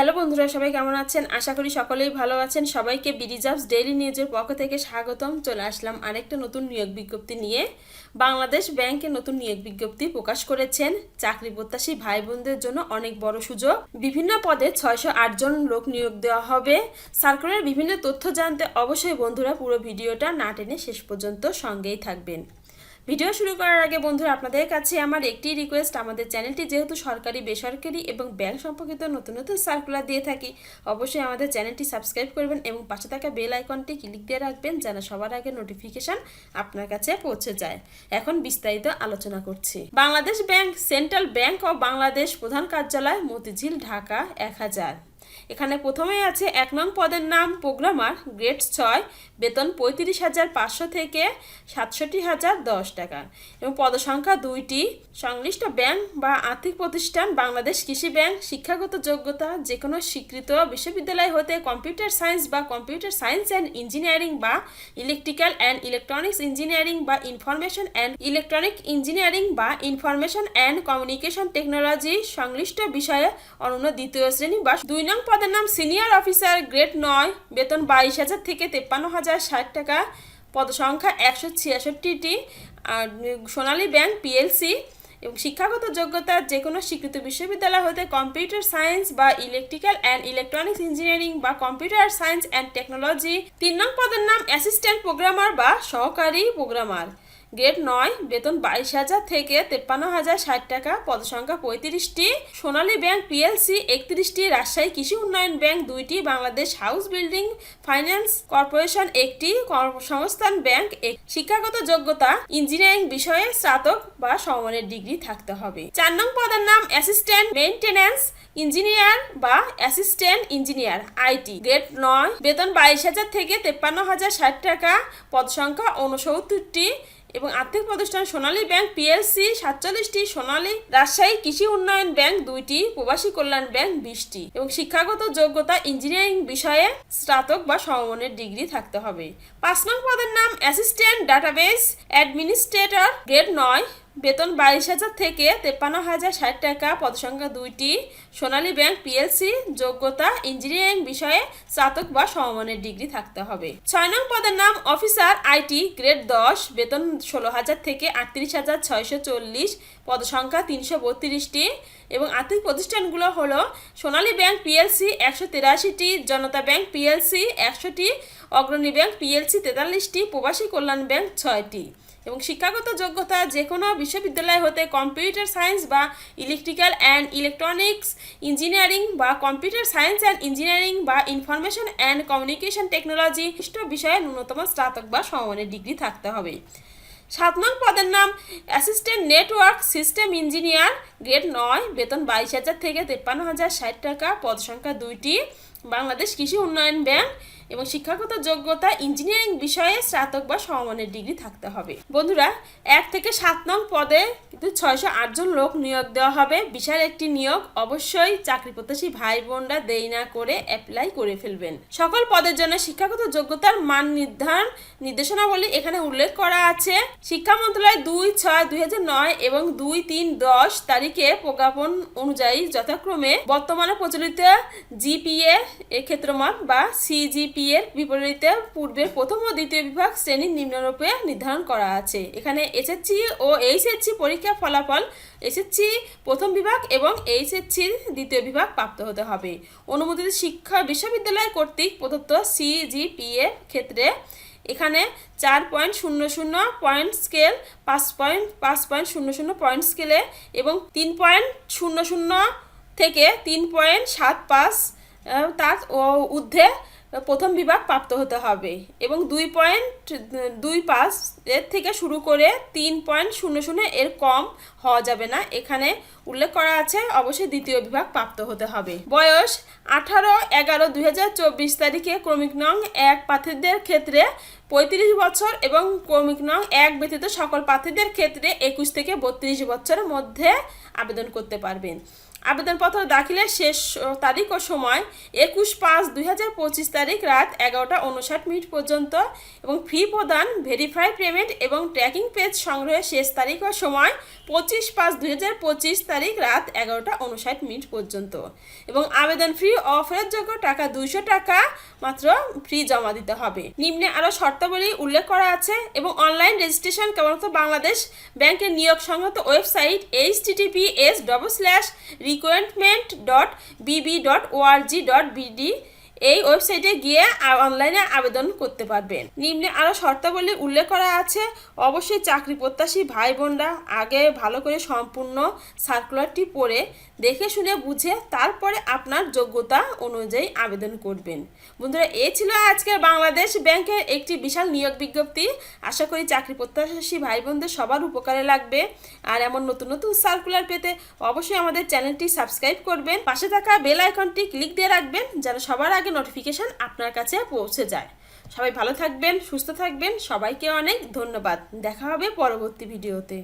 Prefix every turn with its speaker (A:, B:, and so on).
A: hello বন্ধুরা সবাই কেমন আছেন আশা করি সকলেই ভালো আছেন সবাইকে বিরিজার্ভস ডেইলি নিউজের পক্ষ থেকে স্বাগতম চলে আসলাম আরেকটা নতুন নিয়োগ বিজ্ঞপ্তি নিয়ে বাংলাদেশ ব্যাংকে নতুন নিয়োগ বিজ্ঞপ্তি প্রকাশ করেছেন চাকরি প্রত্যাশী ভাই বোনদের জন্য অনেক বড় সুযোগ বিভিন্ন পদে ছয়শো জন লোক নিয়োগ দেওয়া হবে সার্কুলার বিভিন্ন তথ্য জানতে অবশ্যই বন্ধুরা পুরো ভিডিওটা না টেনে শেষ পর্যন্ত সঙ্গেই থাকবেন ভিডিও শুরু করার আগে বন্ধুরা আপনাদের কাছে আমার একটি রিকোয়েস্ট আমাদের চ্যানেলটি যেহেতু সরকারি বেসরকারি এবং ব্যাংক সম্পর্কিত নতুন নতুন সার্কুলার দিয়ে থাকি অবশ্যই আমাদের চ্যানেলটি সাবস্ক্রাইব করবেন এবং পাশে থাকা বেল আইকনটি ক্লিক দিয়ে রাখবেন যেন সবার আগে নোটিফিকেশান আপনার কাছে পৌঁছে যায় এখন বিস্তারিত আলোচনা করছি Bangladesh Bank Central Bank of Bangladesh প্রধান কার্যালয় মতিঝিল ঢাকা এক হাজার এখানে প্রথমেই আছে এক নং পদের নাম প্রোগ্রামার গ্রেড ছয় বেতন পঁয়ত্রিশ হাজার পাঁচশো থেকে সাতষট্টি হাজার দশ টাকা এবং পদসংখ্যা দুইটি সংশ্লিষ্ট ব্যাংক বা আর্থিক প্রতিষ্ঠান বাংলাদেশ কৃষি ব্যাংক শিক্ষাগত যোগ্যতা যে কোনো স্বীকৃত বিশ্ববিদ্যালয় হতে কম্পিউটার সায়েন্স বা কম্পিউটার সায়েন্স অ্যান্ড ইঞ্জিনিয়ারিং বা ইলেকট্রিক্যাল অ্যান্ড ইলেকট্রনিক্স ইঞ্জিনিয়ারিং বা ইনফরমেশন অ্যান্ড ইলেকট্রনিক ইঞ্জিনিয়ারিং বা ইনফরমেশন অ্যান্ড কমিউনিকেশন টেকনোলজি সংশ্লিষ্ট বিষয়ে অনন্য দ্বিতীয় শ্রেণী বা দুই নং নিয়োগ পদের নাম সিনিয়র অফিসার গ্রেড নয় বেতন বাইশ হাজার থেকে তেপ্পান্ন হাজার ষাট টাকা পদসংখ্যা একশো ছিয়াষট্টিটি সোনালী ব্যাংক পিএলসি এবং শিক্ষাগত যোগ্যতা যে কোনো স্বীকৃত বিশ্ববিদ্যালয় হতে কম্পিউটার সায়েন্স বা ইলেকট্রিক্যাল অ্যান্ড ইলেকট্রনিক্স ইঞ্জিনিয়ারিং বা কম্পিউটার সায়েন্স অ্যান্ড টেকনোলজি তিন নং পদের নাম অ্যাসিস্ট্যান্ট প্রোগ্রামার বা সহকারী প্রোগ্রামার গ্রেড নয় বেতন বাইশ হাজার থেকে তেপ্পান্ন হাজার ষাট টাকা পদসংখ্যা পঁয়ত্রিশটি সোনালী ব্যাংক পিএলসি একত্রিশটি রাজশাহী কৃষি উন্নয়ন ব্যাংক দুইটি Bangladesh house building finance corporation একটি কর্মসংস্থান ব্যাংক শিক্ষাগত যোগ্যতা ইঞ্জিনিয়ারিং বিষয়ে স্নাতক বা সমমানের ডিগ্রি থাকতে হবে চার নং পদের নাম অ্যাসিস্ট্যান্ট মেনটেন্যান্স ইঞ্জিনিয়ার বা অ্যাসিস্ট্যান্ট ইঞ্জিনিয়ার আইটি গ্রেড নয় বেতন বাইশ হাজার থেকে তেপ্পান্ন হাজার ষাট টাকা পদসংখ্যা ঊনসত্তরটি এবং আর্থিক প্রতিষ্ঠান সোনালী ব্যাংক পিএলসি সাতচল্লিশটি সোনালী রাজশাহী কৃষি উন্নয়ন ব্যাংক দুইটি প্রবাসী কল্যাণ ব্যাংক বিশটি এবং শিক্ষাগত যোগ্যতা ইঞ্জিনিয়ারিং বিষয়ে স্নাতক বা সমমানের ডিগ্রি থাকতে হবে পাঁচ নং পদের নাম অ্যাসিস্ট্যান্ট ডাটাবেস অ্যাডমিনিস্ট্রেটর গ্রেড নয় বেতন বাইশ হাজার থেকে তেপ্পান্ন হাজার ষাট টাকা পদসংখ্যা দুইটি সোনালী ব্যাংক পিএলসি যোগ্যতা ইঞ্জিনিয়ারিং বিষয়ে স্নাতক বা সমমানের ডিগ্রি থাকতে হবে ছয় নং পদের নাম অফিসার আইটি গ্রেড দশ বেতন ষোলো হাজার থেকে আটত্রিশ হাজার ছয়শো চল্লিশ পদসংখ্যা তিনশো বত্রিশটি এবং আর্থিক প্রতিষ্ঠানগুলো হলো সোনালী ব্যাংক পিএলসি একশো তিরাশিটি জনতা ব্যাংক পিএলসি একশোটি অগ্রণী ব্যাংক পিএলসি তেতাল্লিশটি প্রবাসী কল্যাণ ব্যাংক ছয়টি এবং শিক্ষাগত যোগ্যতা যে কোনো বিশ্ববিদ্যালয় হতে কম্পিউটার সায়েন্স বা ইলেকট্রিক্যাল অ্যান্ড ইলেকট্রনিক্স ইঞ্জিনিয়ারিং বা কম্পিউটার সায়েন্স অ্যান্ড ইঞ্জিনিয়ারিং বা ইনফরমেশন অ্যান্ড কমিউনিকেশন টেকনোলজি বিষয়ে ন্যূনতম স্নাতক বা সমমানের ডিগ্রি থাকতে হবে সাত নং পদের নাম assistant network system engineer grade নয় বেতন বাইশ হাজার থেকে তেপ্পান্ন হাজার ষাট টাকা পদ সংখ্যা দুইটি বাংলাদেশ কৃষি উন্নয়ন ব্যাংক এবং শিক্ষাগত যোগ্যতা ইঞ্জিনিয়ারিং বিষয়ে স্নাতক বা সমমানের ডিগ্রি থাকতে হবে বন্ধুরা এক থেকে সাত নং পদে কিন্তু ছয়শো আটজন লোক নিয়োগ দেওয়া হবে বিশাল একটি নিয়োগ অবশ্যই চাকরি প্রত্যাশী ভাই বোনরা দেই না করে অ্যাপ্লাই করে ফেলবেন সকল পদের জন্য শিক্ষাগত যোগ্যতার মান নির্ধারণ নির্দেশনাবলী এখানে উল্লেখ করা আছে শিক্ষা মন্ত্রণালয় দুই ছয় দুই নয় এবং দুই তিন দশ তারিখে প্রজ্ঞাপন অনুযায়ী যথাক্রমে বর্তমানে প্রচলিত জিপিএ ক্ষেত্রমত বা সিজিপি পি এর বিপরীতে পূর্বের প্রথম ও দ্বিতীয় বিভাগ শ্রেণীর নিম্নরূপে নির্ধারণ করা আছে এখানে এসএসসি ও এইচএসসি পরীক্ষা ফলাফল এসএসসি প্রথম বিভাগ এবং এইচএসসির দ্বিতীয় বিভাগ প্রাপ্ত হতে হবে অনুমোদিত শিক্ষা বিশ্ববিদ্যালয় কর্তৃক প্রদত্ত সিজিপিএ ক্ষেত্রে এখানে চার পয়েন্ট শূন্য শূন্য পয়েন্ট স্কেল পাঁচ পয়েন্ট পাঁচ পয়েন্ট শূন্য শূন্য পয়েন্ট স্কেলে এবং তিন পয়েন্ট শূন্য শূন্য থেকে তিন পয়েন্ট সাত পাঁচ তার ও ঊর্ধ্বে প্রথম বিভাগ প্রাপ্ত হতে হবে এবং দুই পয়েন্ট দুই পাস এর থেকে শুরু করে তিন পয়েন্ট শূন্য শূন্য এর কম হওয়া যাবে না এখানে উল্লেখ করা আছে অবশ্যই দ্বিতীয় বিভাগ প্রাপ্ত হতে হবে বয়স আঠারো এগারো দুই তারিখে ক্রমিক নং এক পাথীদের ক্ষেত্রে পঁয়ত্রিশ বছর এবং ক্রমিক নং এক ব্যতীত সকল পাথীদের ক্ষেত্রে একুশ থেকে বত্রিশ বছরের মধ্যে আবেদন করতে পারবেন আবেদনপত্র দাখিলের শেষ তারিখ ও সময় একুশ পাঁচ দুই তারিখ রাত এগারোটা উনষাট মিনিট পর্যন্ত এবং ফি প্রদান ভেরিফাই প্রেমে পেমেন্ট এবং ট্র্যাকিং পেজ সংগ্রহের শেষ তারিখ ও সময় পঁচিশ পাঁচ দুই হাজার পঁচিশ তারিখ রাত এগারোটা উনষাট মিনিট পর্যন্ত এবং আবেদন ফি অফেরতযোগ্য টাকা দুইশো টাকা মাত্র ফি জমা দিতে হবে নিম্নে আরও শর্তাবলী উল্লেখ করা আছে এবং অনলাইন রেজিস্ট্রেশন কেবলমাত্র বাংলাদেশ ব্যাংকের নিয়োগ সংহত website H TTP S double slash recruitment dot BB dot ORG dot BD এই ওয়েবসাইটে গিয়ে অনলাইনে আবেদন করতে পারবেন নিম্নে আরও শর্তাবলী উল্লেখ করা আছে অবশ্যই চাকরি প্রত্যাশী ভাই বোনরা আগে ভালো করে সম্পূর্ণ সার্কুলারটি পড়ে দেখে শুনে বুঝে তারপরে আপনার যোগ্যতা অনুযায়ী আবেদন করবেন বন্ধুরা এ ছিল আজকের বাংলাদেশ ব্যাংকের একটি বিশাল নিয়োগ বিজ্ঞপ্তি আশা করি চাকরি প্রত্যাশী ভাই বোনদের সবার উপকারে লাগবে আর এমন নতুন নতুন সার্কুলার পেতে অবশ্যই আমাদের চ্যানেলটি সাবস্ক্রাইব করবেন পাশে থাকা বেল আইকনটি ক্লিক দিয়ে রাখবেন যেন সবার আগে আগে নোটিফিকেশান আপনার কাছে পৌঁছে যায় সবাই ভালো থাকবেন সুস্থ থাকবেন সবাইকে অনেক ধন্যবাদ দেখা হবে পরবর্তী ভিডিওতে